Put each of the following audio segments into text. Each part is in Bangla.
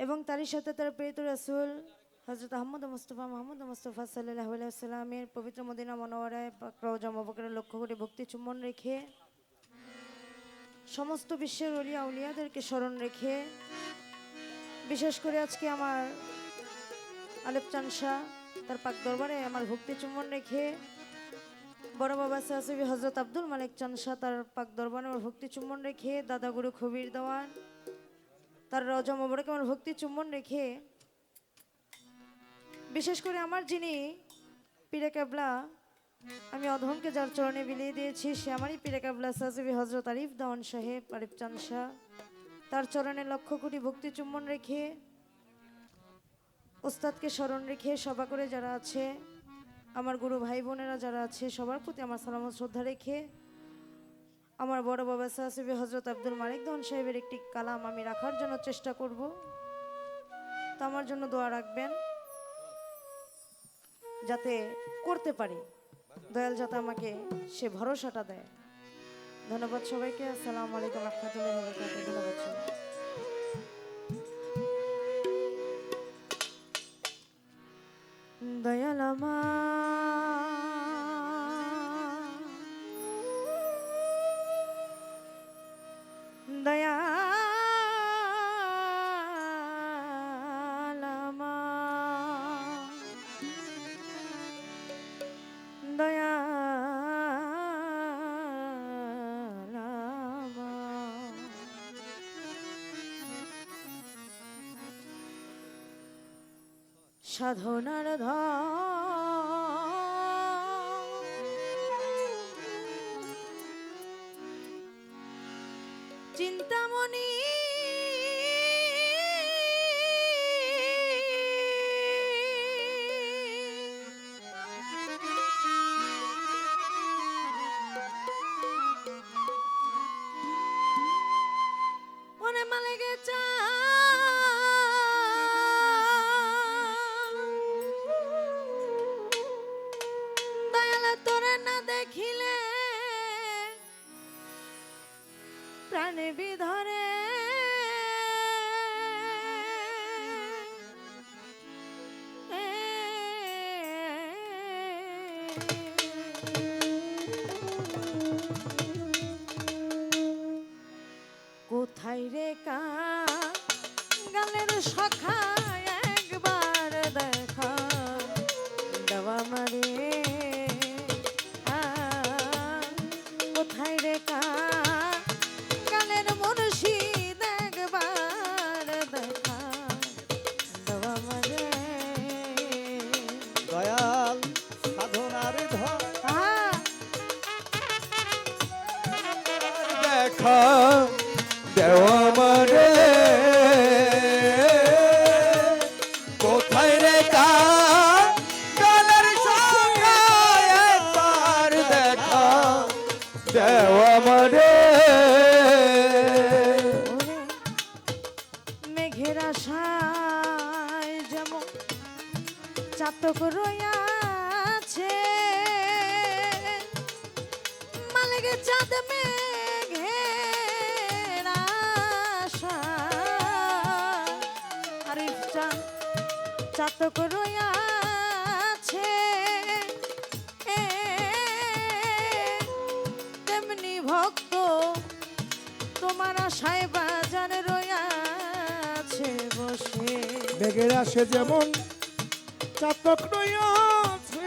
এবং তারই সাথে তার প্রেরিত রাসূল হজরত আহমদ মুস্তফা মোহাম্মদ মুস্তফা সাল্লাহ সাল্লামের পবিত্র মদিনা মনোয়ারায় রওজা মবকের লক্ষ্য করে ভক্তি চুম্বন রেখে, সমস্ত বিশ্বের অলিয়া উলিয়াদেরকে স্মরণ রেখে, বিশেষ করে আজকে আমার আলেপ চানসা, তার পাক দরবারে আমার ভক্তি চুম্বন রেখে, বড় বাবা সাহসবি হজরত আব্দুল মালিক চানসা তার পাক দরবারে আমার ভক্তি চুম্বন রেখে দাদা গুরু খবির দেওয়ান তার রজা মোবারকে আমার ভক্তি চুম্বন রেখে, বিশেষ করে আমার যিনি পীরে কাবলা, আমি অধমকে যার চরণে বিলিয়ে দিয়েছি, সে আমারই পীরে কাবলা সাজবি হজরত আরিফ দাওয়ান সাহেব, আরিফ চান শাহ। তার চরণে লক্ষ কোটি ভক্তি চুম্বন রেখে, ওস্তাদকে স্মরণ রেখে সভা করে যারা আছে, আমার গুরু ভাই বোনেরা যারা আছে, সবার প্রতি আমার সালাম শ্রদ্ধা রেখে আমার বড় বাবা সাহসিবি হজরত আব্দুল মালিক ধন সাহেবের একটি কালাম আমি রাখার জন্য চেষ্টা করব। তো আমার জন্য দোয়া রাখবেন, যাতে করতে পারি। দয়াল যাতে আমাকে সে ভরসাটা দেয়। ধন্যবাদ সবাইকে। আসসালামু আলাইকুম রহমতুল্লাহ ধন্যবাদ সবাই সাধনার ধ চিন্তামণি কোথায় রে কা? গালের সখা দেখা দেওয়া মরে কোথায় রে কালের সঙ্গে একবার দেখা দেওয়া ওরে মেঘের আশায় যেমন চাতক রয়াছে মালিকে চাঁদ মেঘের চাতক রয়াছে তেমনি ভক্ত তোমার আশায় বাজার রয়াছে বসে। মেঘের আসে যেমন চাতক রয়েছে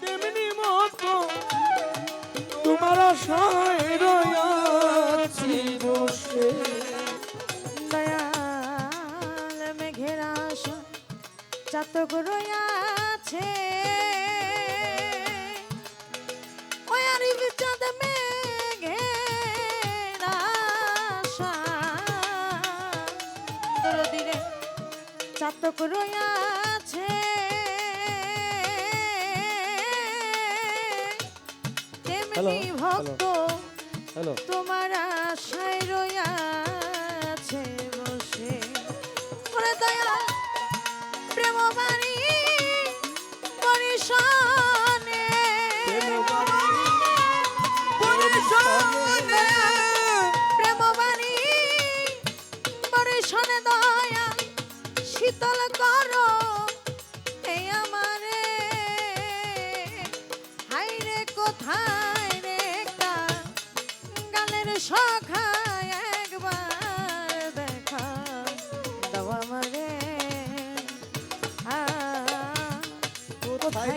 তেমনি মতো তোমার আশায় দয়াল মেঘের আশা চাতক রয়াছে চাঁদ মেঘের চাতক রয়াছে তেমনি ভক্ত তোমার আশায় রয়াছে সখা একবার দেখা। দাও আমারে। হ্যাঁ কোথায়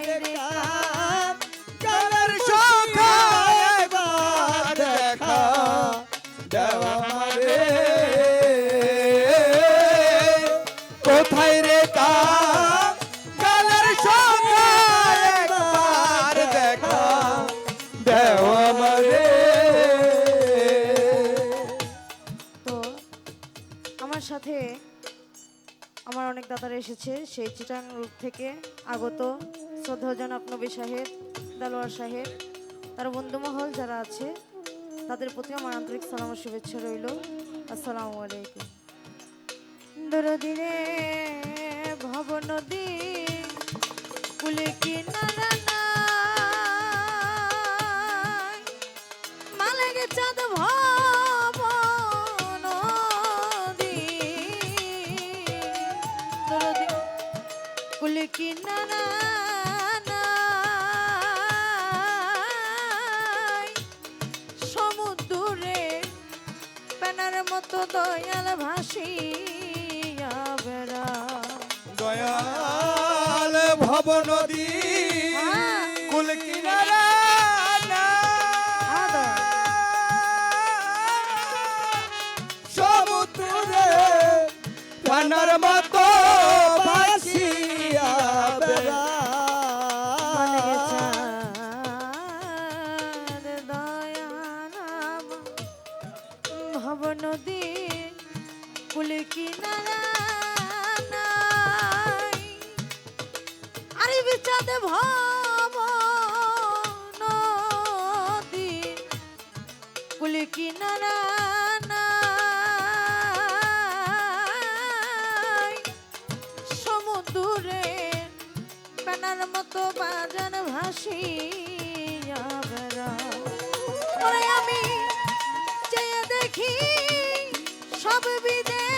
সাথে আমার অনেক দাদারা এসেছে। সেই চিটাং রূপ থেকে আগত শ্রদ্ধাজনক নবী সাহেব, দালোয়ার সাহেব, তার বন্ধুমহল যারা আছে, তাদের প্রতি আমার আন্তরিক সালাম শুভেচ্ছা রইল। আসসালামু আলাইকুম। দরদিনে ভব নদী কুলে কিনারা মালে চাঁদ ভয় দয়াল ভাসিয়া বেড়া। দয়াল ভব নদী হ্যাঁ। কুল কিনারা হ্যাঁ, সমুদ্রে পানার কত বাজন ভাসিয়া আমি যে দেখি সব বিদেশ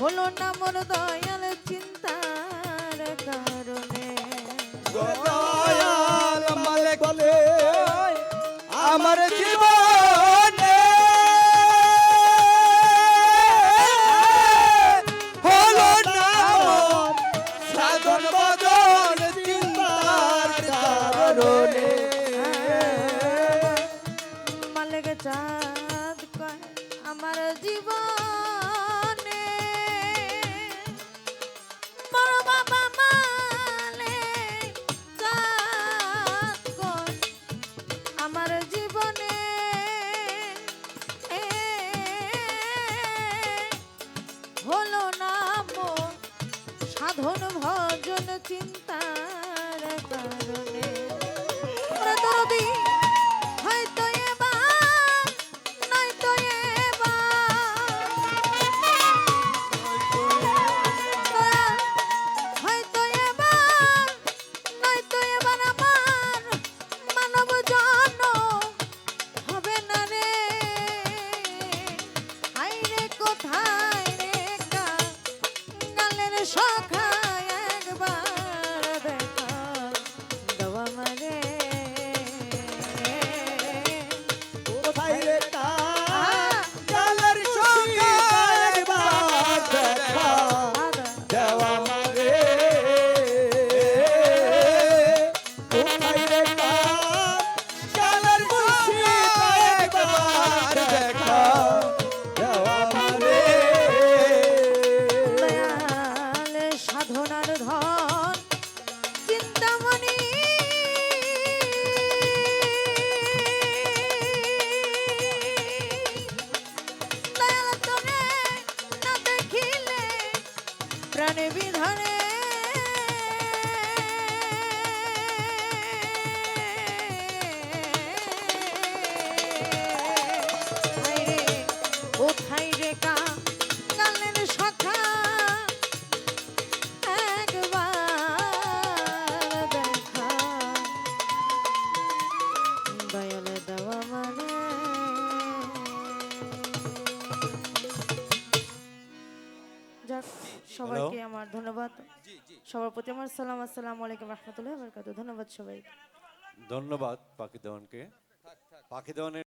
হলো না মোর দয়াল চিন্তা। বিধানে বিধানে ধন্যবাদ। সবার প্রতি আমার সালাম আসসালামু আলাইকুম রহমতুল্লাহ বরকাত ধন্যবাদ সবাই ধন্যবাদ পাখি দেওয়ানকে পাখি দেওয়ানের